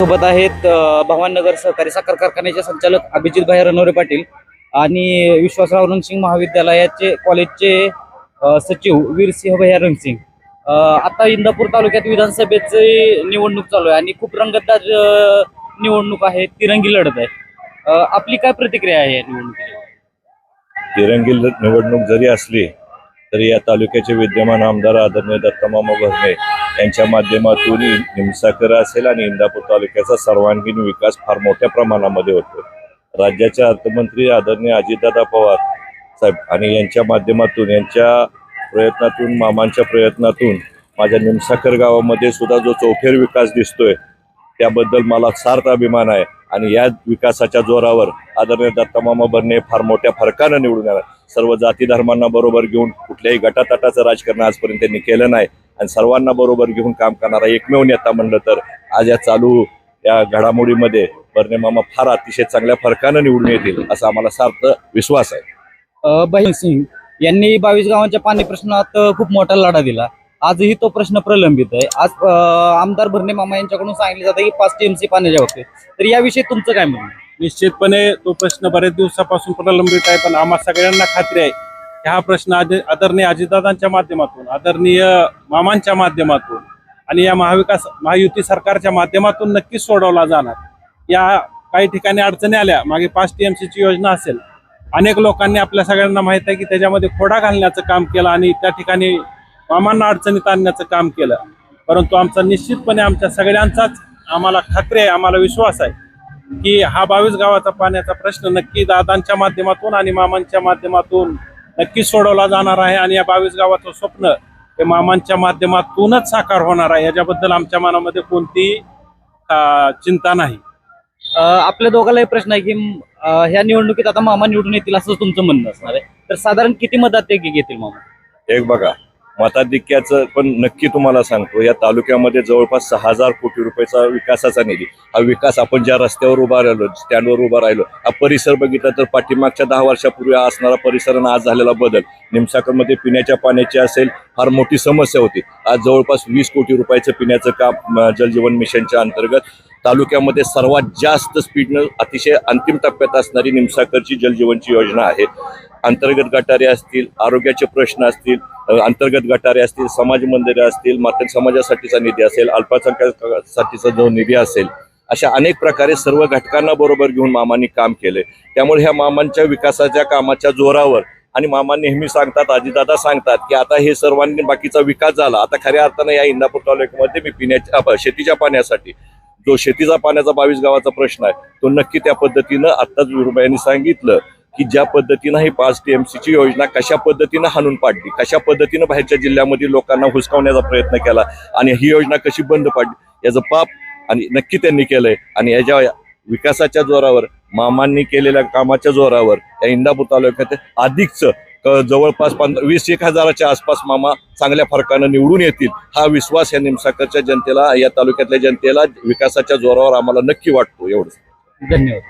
सोबत आहेत भवाननगर सहकारी साखर कारखान्याचे संचालक अभिजित भाई रणवरे पाटील आणि विश्वासराव रणसिंग महाविद्यालयाचे कॉलेजचे सचिव वीरसिंह भैया रणसिंग. आता इंदापूर तालुक्यात विधानसभेची निवडणूक चालू आहे आणि खूप रंगतदार निवडणूक आहे तिरंगी लढत आहे. आपली काय प्रतिक्रिया आहे या निवडणुकीची? तिरंगी निवडणूक जरी असली तरी या तालुक्याचे विद्यमान आमदार आदरणीय दत्तमामा भरणे यांच्या माध्यमातून निमसाकर असेल आणि इंदापूर तालुक्याचा सर्वांगीण विकास फार मोठ्या प्रमाणामध्ये होतो. राज्याचे अर्थमंत्री आदरणीय अजितदादा पवार साहेब आणि यांच्या माध्यमातून यांच्या प्रयत्नातून मामांच्या प्रयत्नातून माझ्या निमसाकर गावामध्ये सुद्धा जो चौफेर विकास दिसतोय त्याबद्दल मला सार्थ अभिमान आहे. आणि या विकासाच्या जोरावर आदरणीय दत्तमामा भरणे फार मोठ्या फरकानं निवडून येणार सर्व जाती धर्मांना बरोबर घेऊन कुठल्याही गटातटाचं राजकारण आजपर्यंत त्यांनी केलं नाही. आणि सर्वांना बरोबर घेऊन काम करणारा एकमेव नेता म्हणलं तर आज या चालू या घडामोडीमध्ये बर्णे मामा फार अतिशय चांगल्या फरकानं निवडून येतील असा आम्हाला सार्थ विश्वास आहे. अ, बहिण सिंग यांनी बावीस गावांच्या पाणी प्रश्नात खूप मोठा लढा दिला. आजही तो प्रश्न प्रलंबित आहे. आज आमदार भरणे मामा यांच्याकडून सांगितलं जातं की पाच टीएमसी पाण्याच्या बाबतीत. तर याविषयी तुमचं काय म्हणणं निश्चितपणे तो प्रश्न बरेच दिवसापासून प्रलंबित आहे पण आम्हा सगळ्यांना खात्री आहे की हा प्रश्न आदरणीय अजितदादांच्या माध्यमातून आदरणीय मामांच्या माध्यमातून आणि या महाविकास महायुती सरकारच्या माध्यमातून नक्कीच सोडवला जाणार. या काही ठिकाणी अडचणी आल्या मागे पाच टीएमसीची योजना असेल अनेक लोकांनी आपल्या सगळ्यांना माहीत आहे की त्याच्यामध्ये खोडा घालण्याचं काम केलं आणि त्या ठिकाणी मामांना अडचणीत आणण्याचं काम केलं. परंतु आमचा निश्चितपणे आमच्या सगळ्यांचाच आम्हाला खात्री आहे आम्हाला विश्वास आहे की हा बावीस गावाचा पाण्याचा प्रश्न नक्की दादांच्या माध्यमातून आणि मामांच्या माध्यमातून नक्की सोडवला जाणार आहे आणि या बावीस गावाचं स्वप्न हे मामांच्या माध्यमातूनच साकार होणार आहे याच्याबद्दल आमच्या मनामध्ये कोणती चिंता नाही. आपल्या दोघांलाही प्रश्न आहे की ह्या निवडणुकीत आता मामा निवडून येतील असं तुमचं म्हणणं असणार आहे. तर साधारण किती मतात ते घेतील मामा? एक बघा मताधिक्याचं पण नक्की तुम्हाला सांगतो या तालुक्यामध्ये जवळपास सहा हजार कोटी रुपयाचा विकासाचा निधी. हा विकास आपण ज्या रस्त्यावर उभा राहिलो स्टँडवर उभा राहिलो हा परिसर बघितला तर पाठीमागच्या दहा वर्षापूर्वी असणारा परिसर आणि आज झालेला बदल. निमसाकरमध्ये पिण्याच्या पाण्याची असेल फार मोठी समस्या होती. आज जवळपास वीस कोटी रुपयाचं पिण्याचं काम जलजीवन मिशनच्या अंतर्गत तालुक्यामध्ये सर्वात जास्त स्पीडनं अतिशय अंतिम टप्प्यात असणारी निमसाकरची जलजीवनची योजना आहे. अंतर्गत गटारे असतील आरोग्याचे प्रश्न असतील अंतर्गत गटारे असतील समाज मंदिरे असतील मात्र समाजासाठीचा निधी असेल अल्पसंख्याकासाठीचा जो निधी असेल अशा अनेक प्रकारे सर्व घटकांना बरोबर घेऊन मामांनी काम केले त्यामुळे ह्या मामांच्या विकासाच्या कामाच्या जोरावर आणि मामा नेहमी सांगतात आजीदादा सांगतात की आता हे सर्वांनी बाकीचा विकास झाला. आता खऱ्या अर्थानं या इंदापूर तालुक्यामध्ये मी पिण्याच्या शेतीच्या पाण्यासाठी जो शेतीचा पाण्याचा बावीस गावाचा प्रश्न आहे तो नक्की त्या पद्धतीनं आत्ताच विरुबा सांगितलं. की ज्या पद्धतीनं ही पाच टीएमसीची योजना कशा पद्धतीनं हाणून पाडली कशा पद्धतीनं बाहेरच्या जिल्ह्यामध्ये लोकांना हुसकावण्याचा प्रयत्न केला आणि ही योजना कशी बंद पाडली याचं पाप आणि नक्की त्यांनी केलंय. आणि याच्या विकासाच्या जोरावर मामांनी केलेल्या कामाच्या जोरावर या इंदापूर तालुक्यात अधिकच जवळपास पंधरा वीस एक हजाराच्या आसपास मामा चांगल्या फरकानं निवडून येतील हा विश्वास या निमसाकरच्या जनतेला या तालुक्यातल्या जनतेला विकासाच्या जोरावर आम्हाला नक्की वाटतो एवढंच. धन्यवाद.